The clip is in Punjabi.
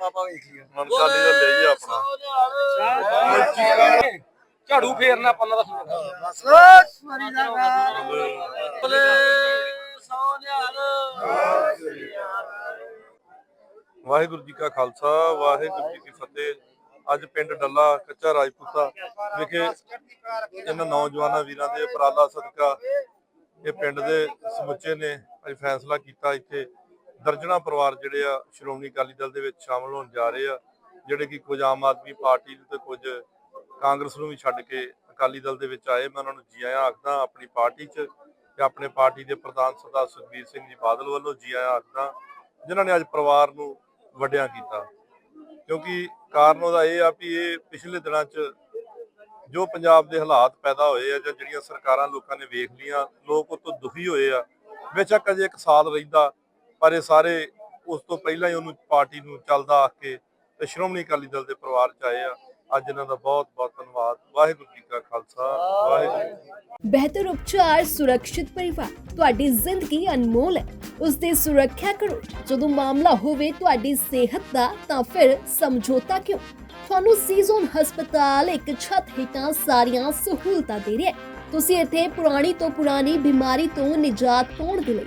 ਆਪਾਂ ਵੇਖ ਲਿਆ ਮਨ ਕਾਲੀ ਦਾ ਲਈ ਆ ਆਪਣਾ। ਝਾੜੂ ਫੇਰਨਾ ਪੰਨਾ ਦਾ ਸੁਣਨਾ ਬਸ ਮਰੀ ਦਾ ਬਲੇ ਸੋਨਿਆਲ ਵਾਹਿਗੁਰੂ ਜੀ ਕਾ ਖਾਲਸਾ ਵਾਹਿਗੁਰੂ ਜੀ ਕੀ ਫਤਿਹ। ਅੱਜ ਪਿੰਡ ਡੱਲਾ ਕੱਚਾ ਰਾਜਪੂਤਾ ਵਿਖੇ ਇਹਨਾਂ ਨੌਜਵਾਨਾਂ ਵੀਰਾਂ ਦੇ ਉਪਰਾਲਾ ਸਦਕਾ ਇਹ ਪਿੰਡ ਦੇ ਸਮੁੱਚੇ ਨੇ। ਅੱਜ ਫੈਸਲਾ ਕੀਤਾ ਇੱਥੇ। ਦਰਜਣਾ ਪਰਿਵਾਰ ਜਿਹੜੇ ਆ ਸ਼੍ਰੋਮਣੀ ਅਕਾਲੀ ਦਲ ਦੇ ਵਿੱਚ ਸ਼ਾਮਲ ਹੋਣ ਜਾ ਰਹੇ ਆ, ਜਿਹੜੇ ਕਿ ਕੁਝ ਆਮ ਆਦਮੀ ਪਾਰਟੀ ਨੂੰ ਤੇ ਕੁਝ ਕਾਂਗਰਸ ਨੂੰ ਵੀ ਛੱਡ ਕੇ ਅਕਾਲੀ ਦਲ ਦੇ ਵਿੱਚ ਆਏ। ਮੈਂ ਉਹਨਾਂ ਨੂੰ ਜੀ ਆਇਆਂ ਆਖਦਾ, ਆਪਣੀ ਪਾਰਟੀ 'ਚ ਤੇ ਆਪਣੇ ਪਾਰਟੀ ਦੇ ਪ੍ਰਧਾਨ ਸਰਦਾਰ ਸੁਖਬੀਰ ਸਿੰਘ ਜੀ ਬਾਦਲ ਵੱਲੋਂ ਜੀ ਆਇਆਂ ਆਖਦਾ, ਜਿਨ੍ਹਾਂ ਨੇ ਅੱਜ ਪਰਿਵਾਰ ਨੂੰ ਵੱਡਿਆਂ ਕੀਤਾ। ਕਿਉਂਕਿ ਕਾਰਨ ਉਹਦਾ ਇਹ ਆ ਵੀ ਇਹ ਪਿਛਲੇ ਦਿਨਾਂ 'ਚ ਜੋ ਪੰਜਾਬ ਦੇ ਹਾਲਾਤ ਪੈਦਾ ਹੋਏ ਆ ਜਾਂ ਜਿਹੜੀਆਂ ਸਰਕਾਰਾਂ ਲੋਕਾਂ ਨੇ ਵੇਖ ਲੀਆਂ ਲੋਕ ਉਹ ਤੋਂ ਦੁਖੀ ਹੋਏ ਆ। ਬੇਸ਼ੱਕ ਅਜੇ ਇੱਕ ਸਾਲ ਰਹਿੰਦਾ ਪਰ ਇਹ ਸਾਰੇ ਉਸ ਤੋਂ ਪਹਿਲਾਂ ਹੀ ਉਹਨੂੰ ਪਾਰਟੀ ਨੂੰ ਚੱਲਦਾ ਆ ਕੇ ਤੇ ਸ਼੍ਰੋਮਣੀ ਅਕਾਲੀ ਦਲ ਦੇ ਪਰਿਵਾਰ 'ਚ ਆਏ ਆ। ਅੱਜ ਇਹਨਾਂ ਦਾ ਬਹੁਤ ਬਹੁਤ ਧੰਨਵਾਦ। ਵਾਹਿਗੁਰੂ ਜੀ ਕਾ ਖਾਲਸਾ। ਵਾਹਿਗੁਰੂ ਬਿਹਤਰ ਉਪਚਾਰ, ਸੁਰੱਖਿਅਤ ਪਰਿਵਾਰ। ਤੁਹਾਡੀ ਜ਼ਿੰਦਗੀ ਅਨਮੋਲ ਹੈ। ਉਸ ਦੀ ਸੁਰੱਖਿਆ ਕਰੋ। ਜਦੋਂ ਮਾਮਲਾ ਹੋਵੇ ਤੁਹਾਡੀ ਸਿਹਤ ਦਾ, ਤਾਂ ਫਿਰ ਸਮਝੌਤਾ ਕਿਉਂ? ਤੁਹਾਨੂੰ ਸੀਜ਼ਨ ਹਸਪਤਾਲ, ਇੱਕ ਛੱਤ ਹੇਠਾਂ ਸਾਰੀਆਂ ਸਹੂਲਤਾਂ ਦੇ ਰਿਹਾ ਹੈ। ਤੁਸੀਂ ਇੱਥੇ ਪੁਰਾਣੀ ਤੋਂ ਪੁਰਾਣੀ ਬਿਮਾਰੀ ਤੋਂ ਨਿਜਾਤ ਪਾਉਣ ਦੇ ਲਈ